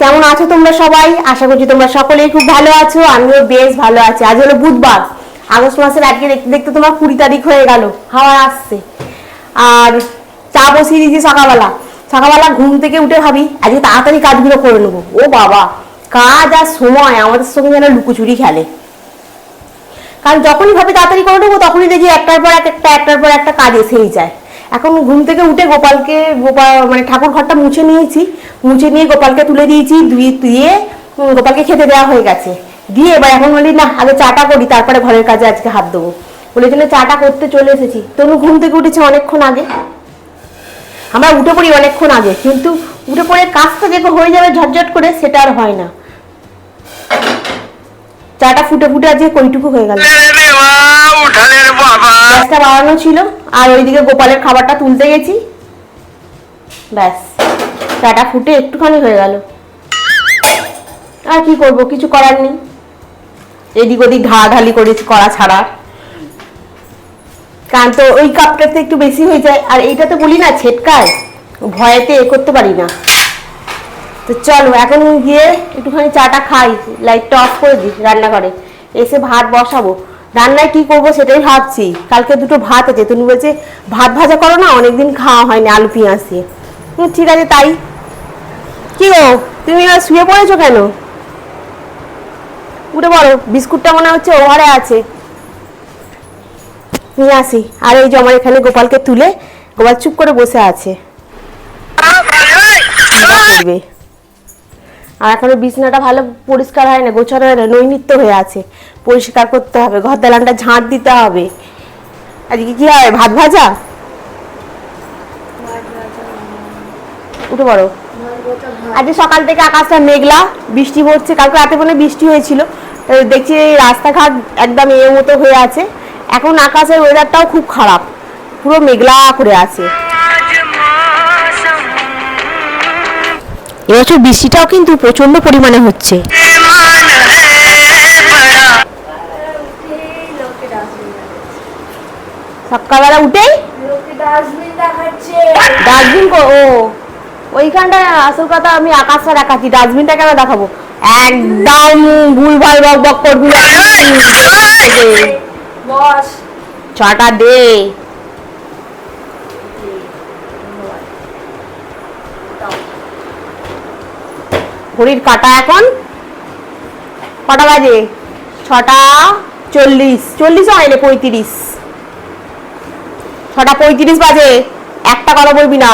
কেমন আছো তোমরা সবাই? আশা করছি তোমরা সকলেই খুব ভালো আছো, আমিও বেশ ভালো আছি। আজ হলো বুধবার। আগস্ট মাসের আজকে দেখতে দেখতে তোমার কুড়ি তারিখ হয়ে গেল, হাওয়া আসছে। আর চা বসিয়ে দিয়েছি সকালবেলা। সকালবেলা ঘুম থেকে উঠে ভাবি, আজকে তাড়াতাড়ি কাজগুলো করে নেব। ও বাবা, কাজ আর সময়, আমাদের সঙ্গে যেন লুকোচুরি খেলে। কারণ যখনই ভাবে তাড়াতাড়ি করে নেব, তখনই দেখি একটার পর এক একটা, একটার পর একটা কাজ এসেই যায়। এখন ঘুম থেকে উঠে গোপালকে, গোপাল মানে ঠাকুর ঘরটা মুছে নিয়েছি। মুছে নিয়ে গোপালকে তুলে দিয়েছি ধুয়ে উম, গোপালকে খেতে দেওয়া হয়ে গেছে। দিয়ে এবার এখন বলি না আগে চাটা করি তারপরে ঘরের কাজে আজকে হাত দেবো। বলে জন্য চাটা করতে চলে এসেছি। তনু ঘুম থেকে উঠেছে অনেকক্ষণ আগে। আমরা উঠে পড়ি অনেকক্ষণ আগে কিন্তু উঠে পড়ে কাজটা যে হয়ে যাবে ঝটঝট করে সেটা আর হয় না। চাটা ফুটে ফুটে আজকে কইটুকু হয়ে গেল। গ্যাসটা বাড়ানো ছিল আর ওইদিকে গোপালের খাবারটা তুলতে গেছি। ব্যাস। চাটা ফুটে একটুখানি হয়ে গেল। আর কি করব, কিছু করার নেই। এদিক ওদিক ঢালাঢালি করেছি করা ছাড়া। কারণ তো ওই কাপটাতে একটু বেশি হয়ে যায়। আর এইটা তো বলি না, ছেটকায়। ভয়েতে এ করতে পারি না। তো চলো, এখন গিয়ে একটুখানি চাটা খাই। লাইটটা অফ করে দিই রান্নাঘরে। এসে ভাত বসাবো। রান্নায় কি করব সেটাই ভাবছি। কালকে দুটো ভাত আছে। তুমি বলছে, ভাত ভাজা করো না, অনেকদিন খাওয়া হয়নি আলু পেঁয়াজ দিয়ে। ঠিক আছে, তাই। কি গো? তুমি আর শুয়ে পড়েছো কেন? উঠে পড়ো, বিস্কুটটা মনে হচ্ছে ওভারে আছে। নিয়ে আসি। আর এই যে আমার এখানে গোপালকে তুলে, গোপাল চুপ করে বসে আছে। আর এখনও বিছানাটা ভালো পরিষ্কার হয় না গোছানো হয় না নৈনিত্য হয়ে আছে। পরিষ্কার করতে হবে, ঘর দালানটা ঝাঁট দিতে হবে। আজকে কি হয়? ভাত ভাজা? উঠে পড়ো। আজকে সকাল থেকে আকাশটা মেঘলা বৃষ্টি পড়ছে কালকে রাতে মনে বৃষ্টি হয়েছিল। তো দেখছি এই রাস্তাঘাট একদম এর মতো হয়ে আছে। এখন আকাশের ওয়েদারটাও খুব খারাপ। পুরো মেঘলা করে আছে। এবছর বৃষ্টিটাও কিন্তু প্রচণ্ড পরিমাণে হচ্ছে। সকালবেলা উঠেই ডাস্টবিন দেখাচ্ছে। ডাস্টবিন ও। ওইখানটায় আসল কথা আমি আকাশটা দেখাচ্ছি ডাস্টবিনটা কেন দেখাবো। একদম ভুলভাল বক বক করবি না। বস। ছটা দে। ঘড়ির কাটা এখন? কটা বাজে? ছটা চল্লিশ। চল্লিশ হয় না পঁয়ত্রিশ। ছটা পঁয়ত্রিশ বাজে। একটা কথা বলবি না।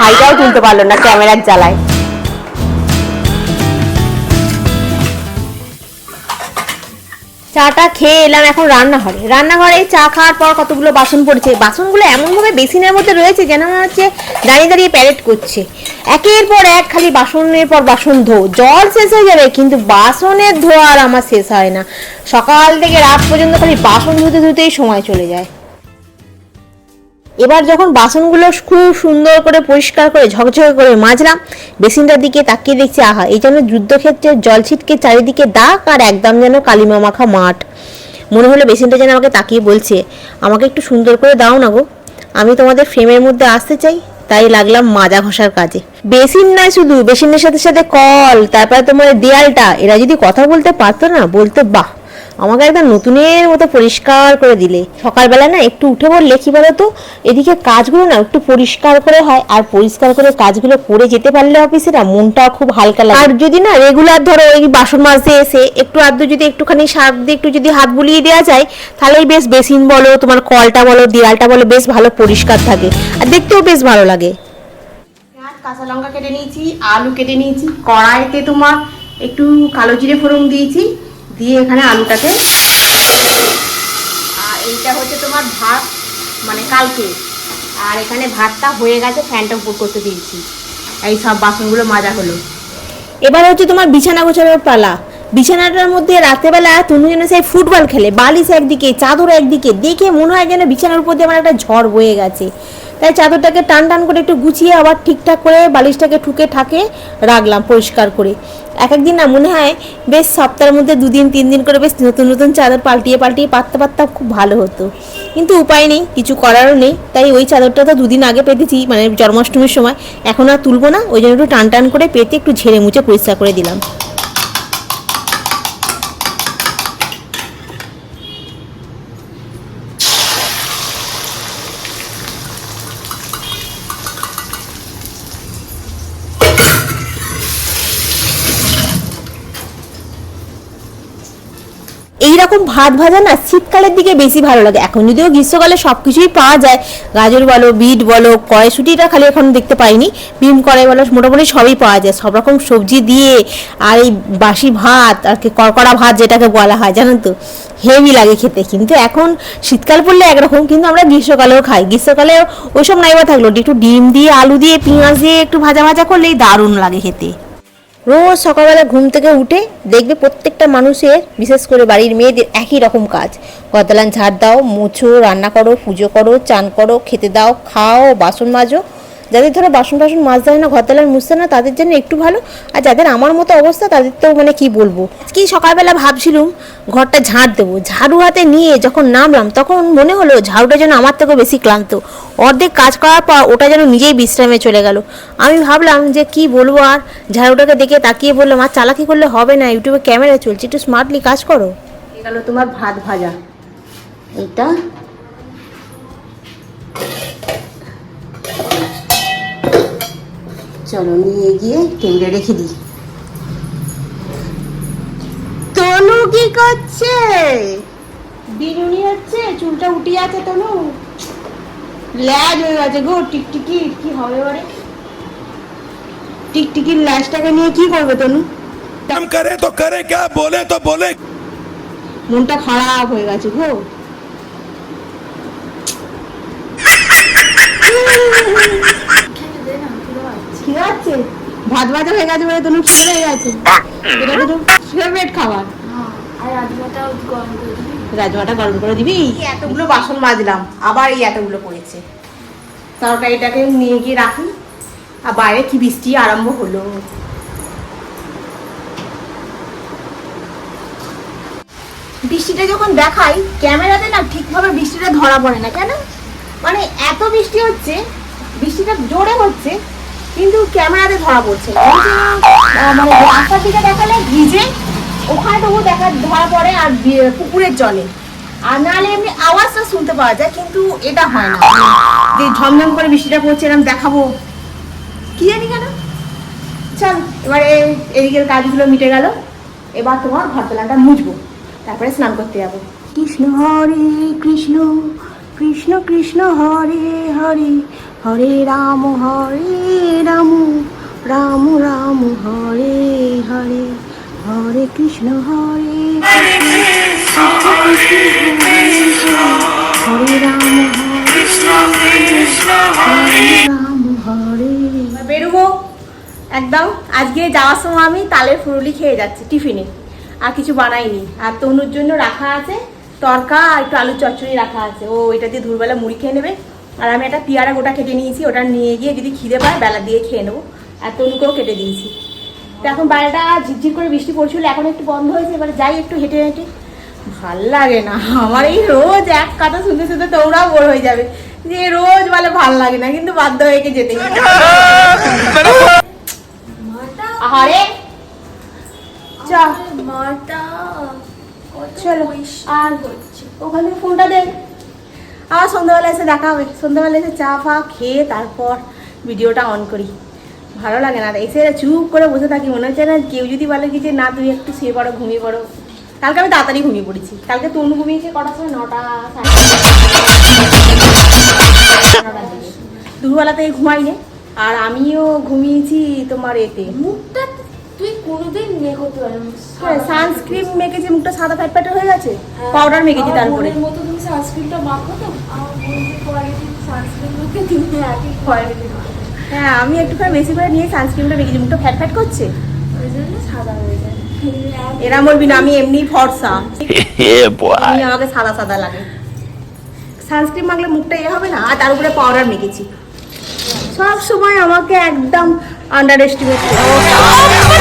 হাইটাও তুলতে পারল না ক্যামেরার জ্বালায়। চাটা খেয়ে এলাম এখন রান্নাঘরে। রান্নাঘরে চা খাওয়ার পর কতগুলো বাসন পড়েছে? বাসনগুলো এমনভাবে বেসিনের মধ্যে রয়েছে যেন মনে হচ্ছে দাঁড়িয়ে দাঁড়িয়ে প্যারেড করছে। একের পর এক খালি বাসনের পর বাসন ধো। জল শেষ হয়ে যাবে, কিন্তু বাসনের ধোয়া আর আমার শেষ হয় না। সকাল থেকে রাত পর্যন্ত খালি বাসন ধুতে ধুতেই সময় চলে যায়। এবার যখন বাসনগুলো খুব সুন্দর করে পরিষ্কার করে ঝকঝকে করে মাজলাম, বেসিনটার দিকে তাকিয়ে দেখছি, আহা, এই যেন যুদ্ধক্ষেত্রে জল ছিটকে চারিদিকে দাগ আর একদম যেন কালিমা মাখা মাঠ। মনে হলো বেসিনটা যেন আমাকে তাকিয়ে বলছে, আমাকে একটু সুন্দর করে দাও না গো, আমি তোমাদের ফ্রেমের মধ্যে আসতে চাই, তাই লাগলাম মাজা ঘষার কাজে। বেসিন নয় শুধু, বেসিনের সাথে সাথে কল, তারপরে তোমার দেয়ালটা, এরা যদি কথা বলতে পারতো না, বলতো, বাহ আমাকে একদম নতুনের মতো পরিষ্কার করে দিলে। সকালবেলা না একটু উঠে বললে কি বলতো? এদিকে কাজগুলো না একটু পরিষ্কার করে হয় আর পরিষ্কার করে কাজগুলো করে যেতে পারলে অফিসে না মনটাও খুব হালকা লাগে। আর যদি না রেগুলার ধরো ওই বাসন মাজতে এসে একটু আধটু যদি একটুখানি সার্ফ দিয়ে একটু যদি হাত বুলিয়ে দেওয়া যায় তাহলেই বেশ বেসিন বলো তোমার কলটা বলো দেয়ালটা বলো বেশ ভালো পরিষ্কার থাকে। আর দেখতেও বেশ ভালো লাগে। কাঁচা লঙ্কা কেটে নিয়েছি আলু কেটে নিয়েছি কড়াইতে তোমার একটু কালো জিরে ফোড়ন দিয়েছি দিয়ে এখানে আলুটাকে আর এইটা হচ্ছে তোমার ভাত মানে কালকে। আর এখানে ভাতটা হয়ে গেছে, ফ্যানটা উপর করতে দিয়েছি। এই সব বাসনগুলো মাজা হলো। এবার হচ্ছে তোমার বিছানা গোছানোর পালা। বিছানাটার মধ্যে রাতেবেলা তুমি যেন সেই ফুটবল খেলে, বালিশ একদিকে, চাদর একদিকে, দেখে মনে হয় যেন বিছানার উপর দিয়ে আমার একটা ঝড় বয়ে গেছে। তাই চাদরটাকে টান টান করে একটু গুছিয়ে আবার ঠিকঠাক করে বালিশটাকে ঠুকে ঠাকে রাখলাম পরিষ্কার করে। এক একদিন না মনে হয় বেশ সপ্তাহের মধ্যে দুদিন, তিন দিন করে বেশ নতুন নতুন চাদর পাল্টিয়ে পাল্টিয়ে, পাততে পারতাম খুব ভালো হতো। কিন্তু উপায় নেই, কিছু করারও নেই। তাই ওই চাদরটা তো দুদিন আগে পেতেছি মানে জন্মাষ্টমীর সময়। এখন আর তুলবো না, ওই জন্য একটু টান টান করে পেতে একটু ঝেড়ে মুছে পরিষ্কার করে দিলাম। এইরকম ভাত ভাজা না, শীতকালের দিকে বেশি ভালো লাগে। এখন যদিও গ্রীষ্মকালে সব কিছুই পাওয়া যায়, গাজর বলো, বিট বলো, কড়াইশুটিটা খালি এখন দেখতে পাইনি, বিম কড়াই বলো, মোটামুটি সবই পাওয়া যায়। সব রকম সবজি দিয়ে, আর এই বাসি ভাত, আর কি কড়কড়া ভাত যেটাকে বলা হয় জানেন তো? হেভি লাগে খেতে। কিন্তু এখন শীতকাল পড়লে একরকম, কিন্তু আমরা গ্রীষ্মকালেও খাই। গ্রীষ্মকালেও ওইসব নাইবা থাকল। একটু ডিম দিয়ে, আলু দিয়ে, পেঁয়াজ দিয়ে একটু ভাজা ভাজা করলেই দারুণ লাগে খেতে। রোজ সকালবেলা ঘুম থেকে উঠে দেখবে প্রত্যেকটা মানুষের, বিশেষ করে বাড়ির মেয়েদের একই রকম কাজ। গদালান ঝাড় দাও, মোছো, রান্না করো, পুজো করো, চান করো, খেতে দাও, খাও, বাসন মাজো যাদের ধরো বাসন টাসন মাছ দেয় না ঘরতলার মুছতে না, তাদের জন্য একটু ভালো। আর যাদের আমার মতো অবস্থা, তাদের তো মানে কি বলব? কি সকালবেলা ভাবছিলুম, ঘরটা ঝাড় দেবো। ঝাড়ু হাতে নিয়ে যখন নামলাম, তখন মনে হলো ঝাড়ুটা যেন আমার থেকেও বেশি ক্লান্ত। অর্ধেক কাজ করার পর ওটা যেন নিজেই বিশ্রামে চলে গেল। আমি ভাবলাম যে কি বলব আর? ঝাড়ুটাকে দেখে তাকিয়ে বললাম, আর চালাকি করলে হবে না, ইউটিউবে ক্যামেরা চলছে, একটু স্মার্টলি কাজ করো। গেল তোমার ভাত ভাজা। এটা চলো নিয়ে গিয়ে টেবিলে রেখে দিই। তনু কি করছে? বিনুনি হচ্ছে চুলটা উঠে আছে তনু। ল্যাজ হয়ে গেছে গো টিকটিকি কি হবে বারে টিকটিকির ল্যাজটাকে নিয়ে কি করবে তনু? কাম করে তো করে কে বলে তো বলে। মনটা খারাপ হয়ে গেছে গো। খিদে পাচ্ছে? ভাত ভাজা হয়ে গেছে বলে তনু হয়ে গেছে। এটা তো ফেভারিট খাবার। দিবি। রাজমাটা গরম করে দিবি? এতগুলো বাসন মাজলাম আবার এই এতগুলো পড়েছে। তরকারিটাকে নিয়ে গিয়ে রাখি আর বাইরে কি বৃষ্টি আরম্ভ হলো। বৃষ্টিটা যখন দেখাই ক্যামেরাতে না ঠিকভাবে বৃষ্টিটা ধরা পড়ে না কেন? মানে এত বৃষ্টি হচ্ছে বৃষ্টিটা জোরে হচ্ছে কিন্তু ক্যামেরাতে ধরা পড়ছে। মানে রাস্তার দিকে দেখালে ভিজে, ওখানে তবু দেখা, ধরা পড়ে আর পুকুরের জলে। আর নাহলে এমনি আওয়াজটা শুনতে পাওয়া যায়, কিন্তু এটা হয় না। যে ঝমঝম করে বৃষ্টিটা পড়ছে এরকম দেখাবো। কি জানি কেন? চল, এবারে এদিকের কাজগুলো মিটে গেল। এবার তোমার ঘরতলাটা মুছবো। তারপরে স্নান করতে যাব। কৃষ্ণ হরে কৃষ্ণ। কৃষ্ণ কৃষ্ণ হরে হরে হরে রাম হরে রাম রাম রাম, হরে হরে হরে কৃষ্ণ, হরে হরে রাম হরে রাম, হরে বেরোবো। একদম, আজকে যাওয়ার সময় আমি তালের ফুরুলি খেয়ে যাচ্ছি, টিফিনে। আর কিছু বানাইনি। আর তনুর জন্য রাখা আছে তরকা আর একটু আলু চচ্চড়ি রাখা আছে। ও এটা দিয়ে দুপুরবেলা মুড়ি খেয়ে নেবে। আর আমি একটা পেয়ারা গোটা কেটে নিয়েছি ওটা নিয়ে গিয়ে যদি খিদে পায় বেলা দিয়ে খেয়ে নেব। আর তনুকেও কেটে দিয়েছি। তো এখন বাইরেটা ঝিরঝির করে বৃষ্টি পড়ছিল এখন একটু বন্ধ হয়েছে এবারে যাই একটু হেঁটে হেঁটে। ভালো লাগে না আমার এই রোজ এক কথা শুনতে শুনতে তোমরাও বড় হয়ে যাবে। যে রোজ বলে ভালো লাগে না কিন্তু বাধ্য হয়ে গিয়ে যেতেই হবে। চলো, আর করছে ওখানে ফোনটা দে। আবার সন্ধ্যাবেলা এসে দেখা হবে। সন্ধ্যাবেলা এসে চা ফা খেয়ে তারপর ভিডিওটা অন করি। ভালো লাগে না। এসে চুপ করে বসে থাকি। মনে হচ্ছে না কেউ যদি বলে কি যে, না, তুই একটু শুয়ে পড়ো, ঘুমিয়ে পড়ো। কালকে আমি তাড়াতাড়ি ঘুমিয়ে পড়েছি। কালকে তনু ঘুমিয়েছে কটার সময়? নটা, সাড়ে নটার দিকে। দুপুরবেলা থেকে ঘুমাইনি। আর আমিও ঘুমিয়েছি তোমার এতে। মুখটা কোনোদিন ইয়ে করতে পারবি সানস্ক্রিন মেখেছি মুখটা সাদা ফ্যাট ফ্যাট হয়ে গেছে পাউডার মেখেছি তারপরে। বোনের মতো তুমি সানস্ক্রিনটা মাখো তো আমার সানস্ক্রিন মুখে তুমি হ্যাঁ আমি একটুখানি বেশি করে নিয়ে সানস্ক্রিনটা মেখেছি মুখটা ফ্যাট ফ্যাট করছে। ওই জন্য সাদা হয়ে যায়। এরা বলবি না আমি এমনি ফর্সা। আমাকে সাদা সাদা লাগে। সানস্ক্রিন মাখলে মুখটা এ হবে না আর তার উপরে পাউডার মেখেছি। সব সময় আমাকে একদম আন্ডার এস্টিমেট দে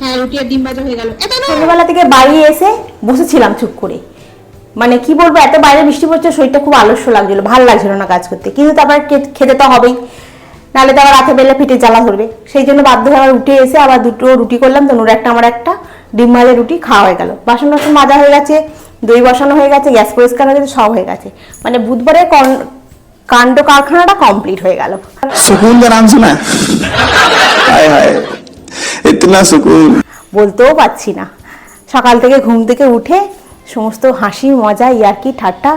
হ্যাঁ থেকে বাড়ি এসে বসেছিলাম চুপ করে। মানে কি বলব, এত বাইরে বৃষ্টি পড়ছে, শরীরটা খুব আলস্য লাগছিল, ভালো লাগছিল না কাজ করতে। কিন্তু তারপর খেতে তো হবেই। নাহলে তো আবার রাতে বেলা পিঠে জ্বালা ধরবে। সেই জন্য বাধ্য হয়ে আবার উঠে এসে আবার দুটো রুটি করলাম, তো একটা, আমার একটা, ডিম ভাজা রুটি, খাওয়া হয়ে গেল। বাসন টাসন মাজা হয়ে গেছে, দই বসানো হয়ে গেছে, গ্যাস পরিষ্কার হয়ে গেছে, সব হয়ে গেছে। মানে বুধবারে কাণ্ড কারখানাটা কমপ্লিট হয়ে গেল। সুকুন কা হায় হায় ইতনা সুকুন। বলতেও পাচ্ছি না। সকাল থেকে ঘুম থেকে উঠে সমস্ত হাসি মজা ইয়ার্কি ঠাট্টা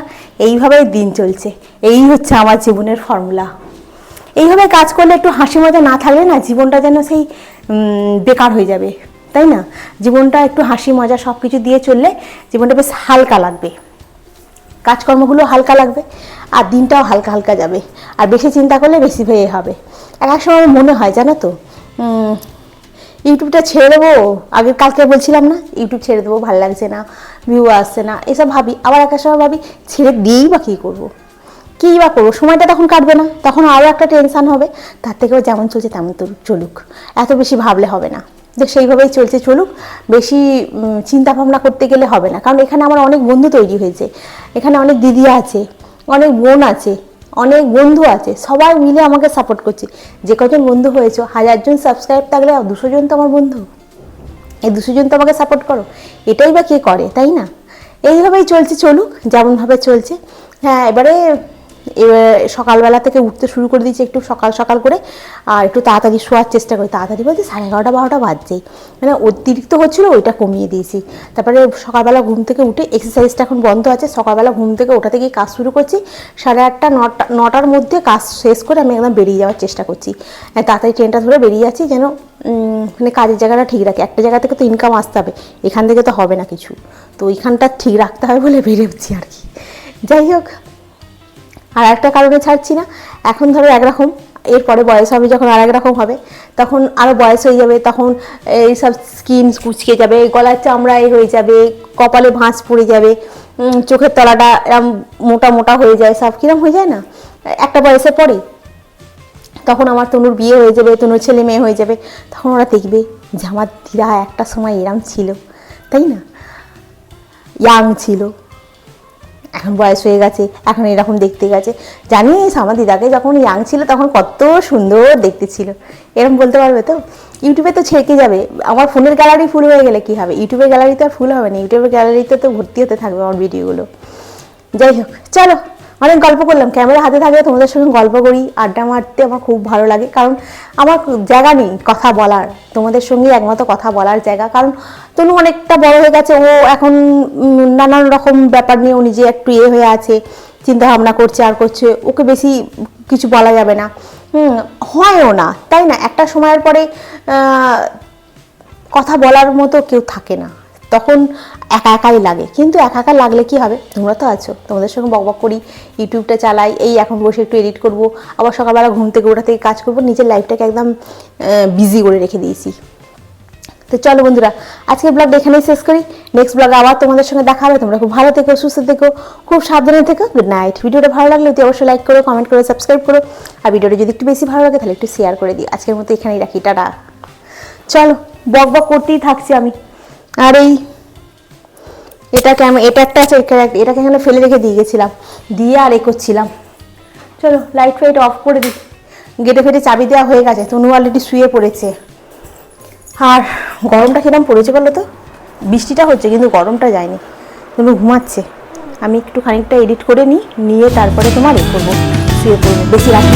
এইভাবেই দিন চলছে। এই হচ্ছে আমার জীবনের ফর্মুলা এইভাবে কাজ করলে একটু হাসি মজা না থাকলে না জীবনটা যেন সেই বেকার হয়ে যাবে। তাই না? জীবনটা একটু হাসি মজা সব কিছু দিয়ে চললে জীবনটা বেশ হালকা লাগবে। কাজকর্মগুলো হালকা লাগবে। আর দিনটাও হালকা হালকা যাবে। আর বেশি চিন্তা করলে বেশি ভয়ে হবে। এক এক সময় মনে হয়, জানো তো? ইউটিউবটা ছেড়ে দেবো। আগে কালকে বলছিলাম না, ইউটিউব ছেড়ে দেবো, ভালো লাগছে না ভিউ আসছে না, এসব ভাবি। আবার এক এক সময় ভাবি, ছেড়ে দিয়েই বা কী করব? কী বা করব? সময়টা তখন কাটবে না। তখন আরও একটা টেনশান হবে। তার থেকেও যেমন চলছে তেমন তো চলুক। এত বেশি ভাবলে হবে না। যে সেইভাবেই চলছে চলুক। বেশি চিন্তা ভাবনা করতে গেলে হবে না। কারণ এখানে আমার অনেক বন্ধু তৈরি হয়েছে। এখানে অনেক দিদি আছে। অনেক বোন আছে, অনেক বন্ধু আছে, সবাই মিলে আমাকে সাপোর্ট করছে। যে কজন বন্ধু হয়েছে হাজারজন সাবস্ক্রাইব থাকলে দুশো জন তো আমার বন্ধু। এই দুশো জন তো আমাকে সাপোর্ট করো। এটাই বা কে করে, তাই না? এইভাবেই চলছে, চলুক, যেমনভাবে চলছে। হ্যাঁ এবারে এবার সকালবেলা থেকে উঠতে শুরু করে দিয়েছি একটু সকাল সকাল করে, আর একটু তাড়াতাড়ি শোয়ার চেষ্টা করি। তাড়াতাড়ি বলতে সাড়ে এগারোটা বারোটা বাজছেই। মানে অতিরিক্ত হচ্ছিল, ওইটা কমিয়ে দিয়েছি। তারপরে সকালবেলা ঘুম থেকে উঠে এক্সারসাইজটা এখন বন্ধ আছে, সকালবেলা ঘুম থেকে ওঠা থেকেই কাজ শুরু করছি। সাড়ে আটটা, নটা, নটার মধ্যে কাজ শেষ করে আমি একদম বেরিয়ে যাওয়ার চেষ্টা করছি। তাড়াতাড়ি ট্রেনটা ধরে বেরিয়ে যাচ্ছি যেন মানে কাজের জায়গাটা ঠিক রাখে। একটা জায়গা থেকে তো ইনকাম আসতে হবে, এখান থেকে তো হবে না কিছু। তো ওইখানটা ঠিক রাখতে হবে বলে বেরোচ্ছি আর কি। যাই হোক। আর একটা কারণে ছাড়ছি না। এখন ধরো একরকম এরপরে বয়স হবে যখন আর রকম হবে, তখন আরও বয়স হয়ে যাবে, তখন এইসব স্কিন কুচকে যাবে গলার চামড়া এ হয়ে যাবে, কপালে ভাঁজ পড়ে যাবে চোখের তলাটা এরম মোটা মোটা হয়ে যায়, সব কিরম হয়ে যায় না? একটা বয়সের পরে তখন আমার তনুর বিয়ে হয়ে যাবে, তনুর ছেলে মেয়ে হয়ে যাবে, তখন ওরা দেখবে যে আমার দিদা একটা সময় এরম ছিল, তাই না? ইয়াং ছিল। এখন বয়স হয়ে গেছে, এখন এরকম দেখতে গেছে। জানিস আমার দিদাকে যখন ইয়াং ছিল তখন কত সুন্দর দেখতে ছিল। এরকম বলতে পারবে তো? ইউটিউবে তো ছেঁকে যাবে। আমার ফোনের গ্যালারি ফুল হয়ে গেলে কী হবে? ইউটিউবের গ্যালারিতে আর ফুল হবে না। ইউটিউবের গ্যালারিতে তো ভর্তি হতে থাকবে আমার ভিডিওগুলো যাই হোক, চলো। অনেক গল্প করলাম, ক্যামেরা হাতে থাকলে তোমাদের সঙ্গে গল্প করি, আড্ডা মারতে আমার খুব ভালো লাগে। কারণ আমার জায়গা নেই কথা বলার, তোমাদের সঙ্গে একমাত্র কথা বলার জায়গা। কারণ তনু অনেকটা বড় হয়ে গেছে, ও এখন নানান রকম ব্যাপার নিয়ে ও নিজে একটু ইয়ে হয়ে আছে চিন্তা ভাবনা করছে আর করছে, ওকে বেশি কিছু বলা যাবে না। হয়ও না, তাই না? একটা সময়ের পরে কথা বলার মতো কেউ থাকে না। তখন একা একাই লাগে। কিন্তু একা একা লাগলে কি হবে? তোমরা তো আছো। তোমাদের সঙ্গে বকবক করি, ইউটিউবটা চালাই, এই এখন বসে একটু এডিট করব, আবার সকালবেলা ঘুম থেকে ওঠা থেকে কাজ করব, নিজের লাইফটাকে একদম বিজি করে রেখে দিয়েছি। তো চলো বন্ধুরা, আজকের ব্লগটা এখানেই শেষ করি। নেক্সট ব্লগে আবার তোমাদের সঙ্গে দেখা হবে। তোমরা খুব ভালো থেকো, সুস্থ থেকো, খুব সাবধানে থেকো। গুড নাইট ভিডিওটা ভালো লাগলে অতি অবশ্যই লাইক করো কমেন্ট করো সাবস্ক্রাইব করো। আর ভিডিওটা যদি একটু বেশি ভালো লাগে তাহলে একটু শেয়ার করে দিই আজকের মতো এখানেই রাখি। টাটা। চলো, বক বক করতেই থাকছি আমি। আর এই এটাকে আমি এটা একটা আছে, এটা এটাকে এখানে ফেলে রেখে দিয়ে গেছিলাম, দিয়ে আর এ করছিলাম। চলো লাইট ফাইট অফ করে দিই। গেটে ফেটে চাবি দেওয়া হয়ে গেছে, তনু অলরেডি শুয়ে পড়েছে। আর গরমটা কিরম পড়েছে বলো তো? বৃষ্টিটা হচ্ছে, কিন্তু গরমটা যায়নি। তনু ঘুমাচ্ছে। আমি একটু খানিকটা এডিট করে নিই, নিয়ে তারপরে তোমার এ করব, শুয়ে পড়ব। বেশি রাখি